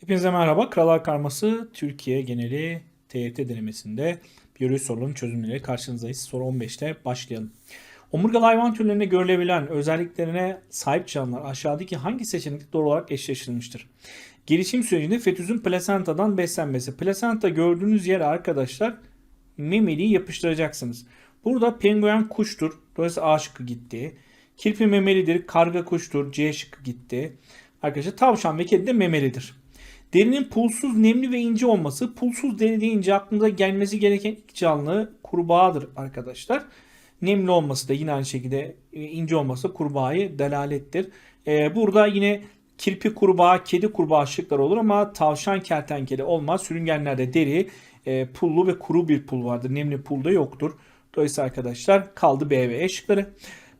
Hepinize merhaba. Krallar Karması Türkiye geneli TYT denemesinde biyoloji sorularının çözümleriyle karşınızdayız. Soru 15'te başlayalım. Omurgalı hayvan türlerinde görülebilen özelliklerine sahip canlılar aşağıdaki hangi seçenek doğru olarak eşleştirilmiştir? Gelişim sürecinde fetüsün plasentadan beslenmesi. Plasenta gördüğünüz yere arkadaşlar memeliyi yapıştıracaksınız. Burada penguen kuştur. Dolayısıyla A şıkkı gitti. Kirpi memelidir. Karga kuştur. C şıkkı gitti. Arkadaşlar tavşan ve kedi de memelidir. Derinin pulsuz, nemli ve ince olması. Pulsuz deri deyince aklımıza gelmesi gereken ilk canlı kurbağadır arkadaşlar. Nemli olması da yine aynı şekilde e, ince olması kurbağayı delalettir. Ee, burada yine kirpi kurbağa, kedi kurbağa şıklar olur ama tavşan kertenkele olmaz. Sürüngenlerde deri, e, pullu ve kuru bir pul vardır. Nemli pul da yoktur. Dolayısıyla arkadaşlar kaldı B ve E şıkları.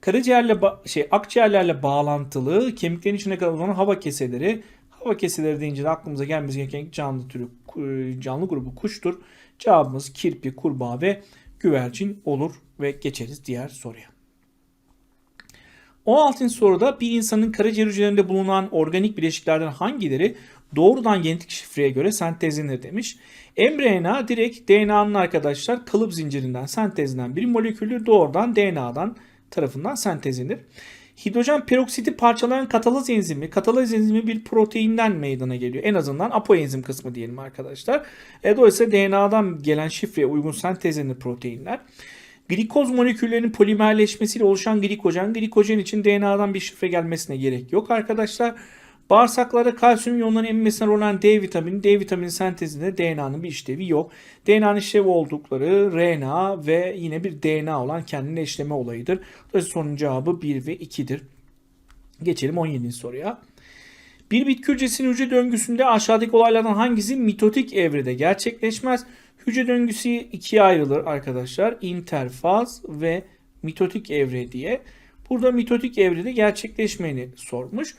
Karaciğerle şey akciğerlerle bağlantılı kemiklerin içine kadar uzanan hava keseleri. Hava keseleri deyince de aklımıza gelmesi gereken canlı türü canlı grubu kuştur. Cevabımız kirpi, kurbağa ve güvercin olur ve geçeriz diğer soruya. 16. soruda bir insanın karaciğer hücrelerinde bulunan organik bileşiklerden hangileri doğrudan genetik şifreye göre sentezlenir demiş. mRNA direkt DNA'nın arkadaşlar kalıp zincirinden sentezlenen bir moleküldür. Doğrudan DNA'dan tarafından sentezlenir. Hidrojen peroksidi parçalayan katalaz enzimi, katalaz enzimi bir proteinden meydana geliyor. En azından apoenzim kısmı diyelim arkadaşlar. E, dolayısıyla DNA'dan gelen şifreye uygun sentezlenir proteinler. Glikoz moleküllerinin polimerleşmesiyle oluşan glikojen, glikojen için DNA'dan bir şifre gelmesine gerek yok arkadaşlar. Bağırsaklarda kalsiyum iyonlarının emmesine rol alan D vitamini, D vitamini sentezinde DNA'nın bir işlevi yok. DNA'nın işlevi oldukları RNA ve yine bir DNA olan kendini eşleme olayıdır. Dolayısıyla sorunun cevabı 1 ve 2'dir. Geçelim 17. soruya. Bir bitki hücresinin hücre döngüsünde aşağıdaki olaylardan hangisi mitotik evrede gerçekleşmez? Hücre döngüsü ikiye ayrılır arkadaşlar. İnterfaz ve mitotik evre diye. Burada mitotik evrede gerçekleşmeni sormuş.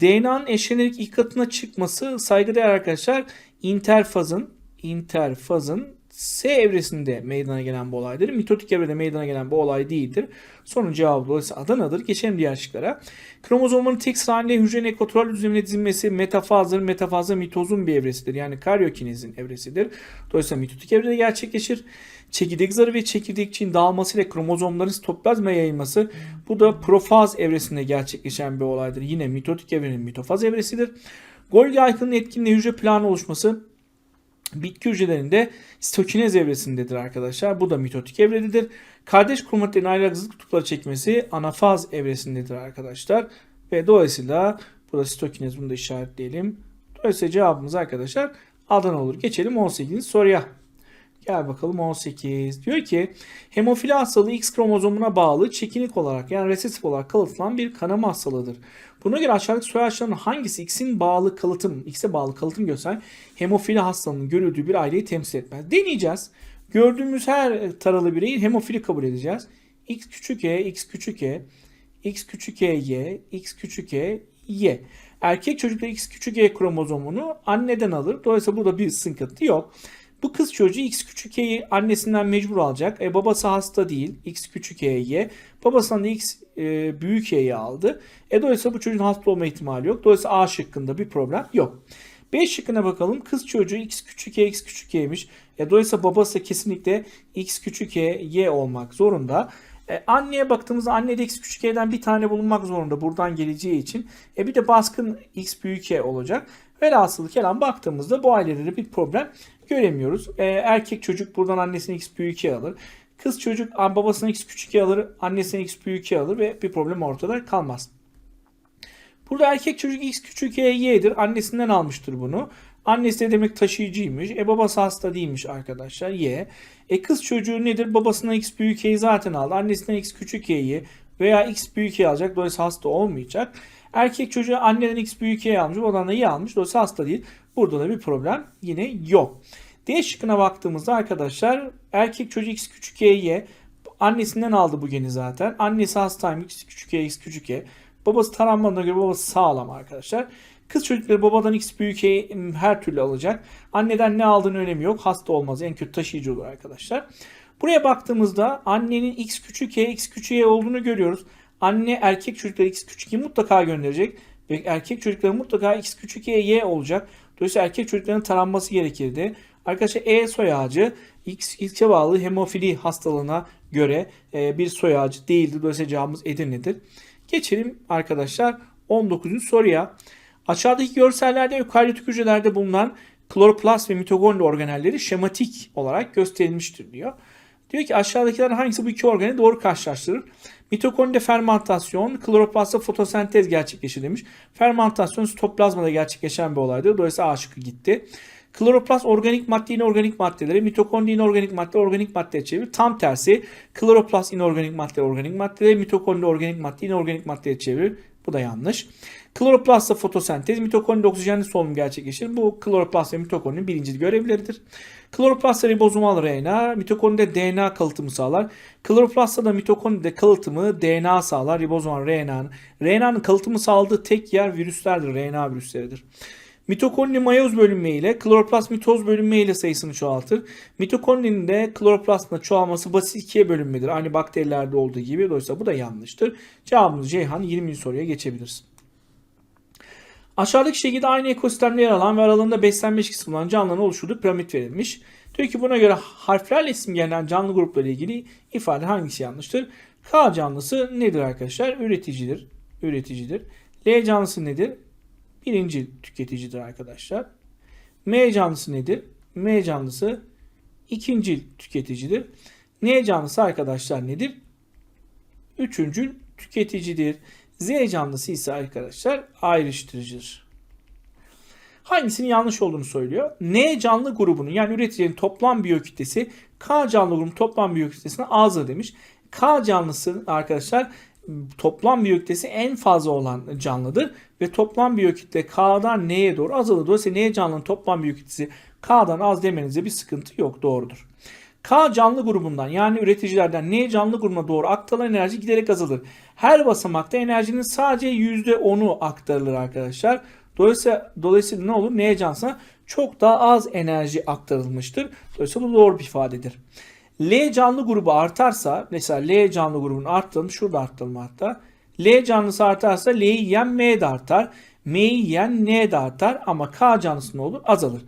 DNA'nın eşlenerek ilk katına çıkması saygıdeğer arkadaşlar interfazın interfazın S evresinde meydana gelen bu olaydır. Mitotik evrede meydana gelen bu olay değildir. Sorunun cevabı dolayısıyla Adana'dır. Geçelim diğer şıklara. Kromozomların tek halinde hücrenin ekvatoral düzlemine dizilmesi metafazdır. Metafazda mitozun bir evresidir. Yani karyokinezin evresidir. Dolayısıyla mitotik evrede gerçekleşir. Çekirdek zarı ve çekirdekçiğin dağılması ile kromozomların sitoplazmaya yayılması bu da profaz evresinde gerçekleşen bir olaydır. Yine mitotik evrenin mitofaz evresidir. Golgi aykının etkinliği hücre planı oluşması bitki hücrelerinde sitokinez evresindedir arkadaşlar. Bu da mitotik evrededir. Kardeş kromatlerin ayrı zıt kutuplara çekmesi anafaz evresindedir arkadaşlar. Ve dolayısıyla burada sitokinez bunu da işaretleyelim. Dolayısıyla cevabımız arkadaşlar Adana olur. Geçelim 18. soruya. Gel bakalım 18. Diyor ki hemofili hastalığı X kromozomuna bağlı çekinik olarak yani resesif olarak kalıtılan bir kanama hastalığıdır. Buna göre aşağıdaki soy ağaçlarının hangisi X'in bağlı kalıtım, X'e bağlı kalıtım gösteren hemofili hastalığının görüldüğü bir aileyi temsil etmez. Deneyeceğiz. Gördüğümüz her taralı bireyi hemofili kabul edeceğiz. X küçük e, X küçük e, X küçük e, Y, X küçük e, Y. Erkek çocukta X küçük E kromozomunu anneden alır. Dolayısıyla burada bir sıkıntı yok. Bu kız çocuğu X küçük Y'yi annesinden mecbur alacak. E, babası hasta değil. X küçük Y'ye. Babasından da X e, büyük Y'yi aldı. E, dolayısıyla bu çocuğun hasta olma ihtimali yok. Dolayısıyla A şıkkında bir problem yok. B şıkkına bakalım. Kız çocuğu X küçük Y, X küçük Y'ymiş. E, dolayısıyla babası kesinlikle X küçük Y, Y olmak zorunda. E, anneye baktığımızda annede X küçük Y'den bir tane bulunmak zorunda buradan geleceği için. E, bir de baskın X büyük Y olacak. Velhasılı kelam baktığımızda bu ailelerde bir problem göremiyoruz. E, erkek çocuk buradan annesine X büyük Y alır. Kız çocuk babasına X küçük Y alır. Annesine X büyük Y alır ve bir problem ortada kalmaz. Burada erkek çocuk X küçük Y Y'dir. Annesinden almıştır bunu. Annesi de demek taşıyıcıymış. E babası hasta değilmiş arkadaşlar. Y. E kız çocuğu nedir? Babasına X büyük Y'yi zaten aldı. Annesinden X küçük Y'yi veya X büyük Y alacak. Dolayısıyla hasta olmayacak. Erkek çocuğu anneden X büyük Y almış. Babadan da Y almış. Dolayısıyla hasta değil. Burada da bir problem yine yok. D şıkkına baktığımızda arkadaşlar erkek çocuk X küçük Y Y annesinden aldı bu geni zaten. Annesi hastaymış X küçük Y X küçük Y. Babası taranmadığına göre babası sağlam arkadaşlar. Kız çocukları babadan X büyük Y her türlü alacak. Anneden ne aldığını önemi yok. Hasta olmaz. En kötü taşıyıcı olur arkadaşlar. Buraya baktığımızda annenin X küçük Y X küçük Y olduğunu görüyoruz. Anne erkek çocukları X küçük Y mutlaka gönderecek. ve erkek çocukların mutlaka X küçük E, Y olacak. Dolayısıyla erkek çocukların taranması gerekirdi. Arkadaşlar E soy ağacı X, X'e bağlı hemofili hastalığına göre e, bir soy ağacı değildir. Dolayısıyla cevabımız Edirne'dir. Geçelim arkadaşlar 19. soruya. Aşağıdaki görsellerde ökaryotik hücrelerde bulunan kloroplast ve mitokondri organelleri şematik olarak gösterilmiştir diyor. Diyor ki aşağıdakilerden hangisi bu iki organı doğru karşılaştırır? Mitokondride fermentasyon, kloroplastta fotosentez gerçekleşir demiş. Fermentasyon sitoplazmada gerçekleşen bir olaydır. Dolayısıyla A şıkkı gitti. Kloroplast organik madde inorganik maddeleri, mitokondri inorganik madde organik maddeye çevirir. Tam tersi kloroplast inorganik madde organik maddeleri, mitokondri organik madde inorganik maddeye çevirir. Bu da yanlış. Kloroplastta fotosentez, mitokondri oksijenli solunum gerçekleşir. Bu kloroplast ve mitokondrinin birinci görevleridir. Kloroplastta ribozomal RNA, mitokondride DNA kalıtımı sağlar. Kloroplastta da mitokondride kalıtımı DNA sağlar. Ribozomal RNA'nın. RNA'nın kalıtımı sağladığı tek yer virüslerdir. RNA virüsleridir. Mitokondri mayoz bölünme ile kloroplast mitoz bölünme ile sayısını çoğaltır. Mitokondrinin de kloroplastla çoğalması basit ikiye bölünmedir. Aynı bakterilerde olduğu gibi. Dolayısıyla bu da yanlıştır. Cevabımız Ceyhan 20. soruya geçebiliriz. Aşağıdaki şekilde aynı ekosistemde yer alan ve aralarında beslenme ilişkisi bulunan canlıların oluşturduğu piramit verilmiş. Diyor ki buna göre harflerle simgelenen canlı grupları ile ilgili ifade hangisi yanlıştır? K canlısı nedir arkadaşlar? Üreticidir. Üreticidir. L canlısı nedir? Birinci tüketicidir arkadaşlar. M canlısı nedir? M canlısı ikinci tüketicidir. N canlısı arkadaşlar nedir? Üçüncü tüketicidir. Z canlısı ise arkadaşlar ayrıştırıcıdır. Hangisinin yanlış olduğunu söylüyor. N canlı grubunun yani üreticinin toplam biyokütlesi K canlı grubunun toplam biyokütlesine azdır demiş. K canlısı arkadaşlar toplam biyokütlesi en fazla olan canlıdır ve toplam biyokütle K'dan N'ye doğru azalır. Dolayısıyla N canlının toplam biyokütlesi K'dan az demenizde bir sıkıntı yok. Doğrudur. K canlı grubundan yani üreticilerden N canlı grubuna doğru aktarılan enerji giderek azalır. Her basamakta enerjinin sadece %10'u aktarılır arkadaşlar. Dolayısıyla, dolayısıyla ne olur? N canlısına çok daha az enerji aktarılmıştır. Dolayısıyla bu doğru bir ifadedir. L canlı grubu artarsa mesela L canlı grubunu arttıralım. Şurada arttıralım hatta. L canlısı artarsa L'yi yiyen M de artar. M'yi yiyen N de artar ama K canlısı ne olur? Azalır.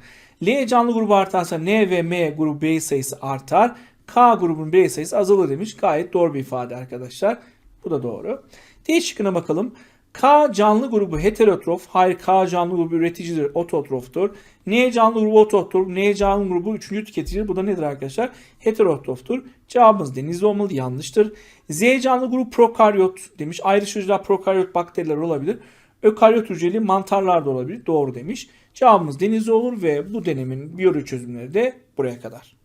L canlı grubu artarsa N ve M grubu birey sayısı artar. K grubunun birey sayısı azalır demiş. Gayet doğru bir ifade arkadaşlar. Bu da doğru. D şıkkına bakalım. K canlı grubu heterotrof, hayır K canlı grubu üreticidir, ototroftur. N canlı grubu ototrof, N canlı grubu üçüncü tüketicidir. Bu da nedir arkadaşlar? Heterotroftur. Cevabımız denizli olmalı, yanlıştır. Z canlı grubu prokaryot demiş. Ayrıştırıcılar prokaryot bakteriler olabilir. Ökaryot hücreli mantarlar da olabilir. Doğru demiş. Cevabımız denizli olur ve bu denemin biyoloji çözümleri de buraya kadar.